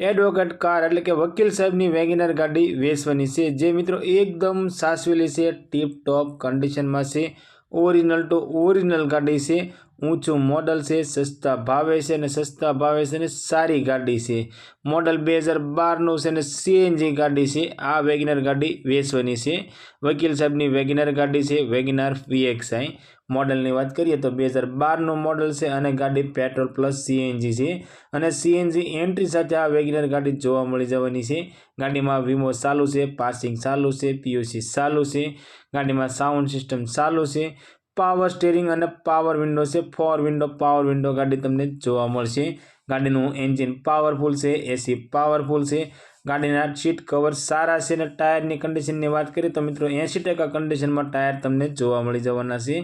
Advocate car એટલે કે વકીલ સાહેબની વેગેનર ગાડી વેચવાની છે. જે મિત્રો એકદમ સાચવેલી છે. ટીપ ટોપ કન્ડિશનમાં છે. ઓરિજિનલ ટુ ઓરિજિનલ ગાડી છે. ઊંચું મોડલ છે, સસ્તા ભાવે છે અને સસ્તા ભાવે છે અને સારી ગાડી છે. મોડલ બે હજાર બારનું છે અને સીએનજી ગાડી છે. આ વેગેનર ગાડી વેચવાની છે. વકીલ સાહેબની વેગેનર ગાડી છે, વેગેનાર વીએક્સઆઈ મોડલની વાત કરીએ તો બે હજાર બારનું મોડલ છે અને ગાડી પેટ્રોલ પ્લસ સીએનજી છે. અને સીએનજી એન્ટ્રી સાથે આ વેગેનર ગાડી જોવા મળી જવાની છે. ગાડીમાં વીમો ચાલુ છે, પાસિંગ ચાલુ છે, પીયુસી ચાલુ છે. ગાડીમાં સાઉન્ડ સિસ્ટમ ચાલુ છે. પાવર સ્ટેરિંગ અને પાવર વિન્ડો છે. ફોર વિન્ડો પાવર વિન્ડો ગાડી તમને જોવા મળશે. ગાડીનું એન્જિન પાવરફુલ છે એસી પાવરફુલ છે. ગાડીના સીટ કવર સારા છે અને ટાયરની કન્ડિશનની વાત કરીએ તો મિત્રો એંસી ટકા કન્ડિશનમાં ટાયર તમને જોવા મળી જવાના છે.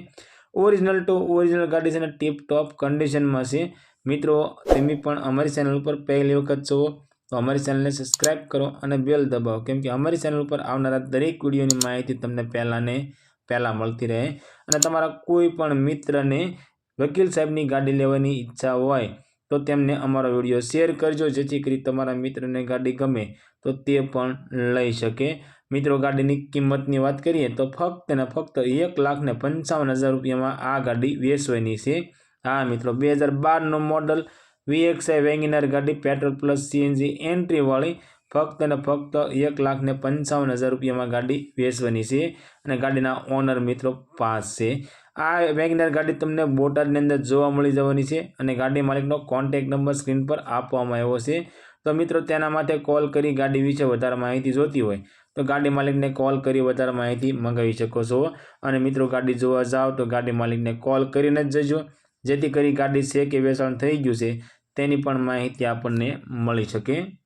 ઓરિજિનલ ટુ ઓરિજિનલ ગાડી છે અને ટીપ ટોપ કન્ડિશનમાં છે. મિત્રો, તમે પણ અમારી ચેનલ ઉપર પહેલી વખત જુઓ તો અમારી ચેનલને સબસ્ક્રાઈબ કરો અને બેલ દબાવો. કેમ કે અમારી ચેનલ ઉપર આવનારા દરેક વિડીયોની માહિતી તમને પહેલાંને પહેલાં મળતી રહે અને તમારા કોઈ પણ મિત્રને વકીલ સાહેબની ગાડી લેવાની ઈચ્છા હોય તો તેમને અમારો વીડિયો શેર કરજો, જેથી કરી તમારા મિત્રને ગાડી ગમે તો તે પણ લઈ શકે. મિત્રો, ગાડીની કિંમતની વાત કરીએ તો ફક્ત ને ફક્ત એક લાખ ને પંચાવન હજાર રૂપિયામાં આ ગાડી વેચવાની છે. હા, મિત્રો, બે હજાર બારનું મોડલ વીએક્સઆઈ વેગેનર ગાડી પેટ્રોલ પ્લસ સીએનજી એન્ટ્રીવાળી ફક્ત અને ફક્ત એક લાખ ને પંચાવન હજાર રૂપિયામાં ગાડી વેચવાની છે અને ગાડીના ઓનર મિત્રો પાસ. છે આ વેગનર ગાડી તમને બોટાદની અંદર જોવા મળી જવાની છે અને ગાડી માલિકનો કોન્ટેક નંબર સ્ક્રીન પર આપવામાં આવ્યો છે. તો મિત્રો, તેના માટે કોલ કરી ગાડી વિશે વધારે માહિતી જોતી હોય તો ગાડી માલિકને કોલ કરી વધારે માહિતી મંગાવી શકો છો. અને મિત્રો, ગાડી જોવા જાઓ તો ગાડી માલિકને કોલ કરીને જ જજો. જેથી કરી ગાડી છે કે વેચાણ થઈ ગયું છે તેની પણ માહિતી આપણને મળી શકે.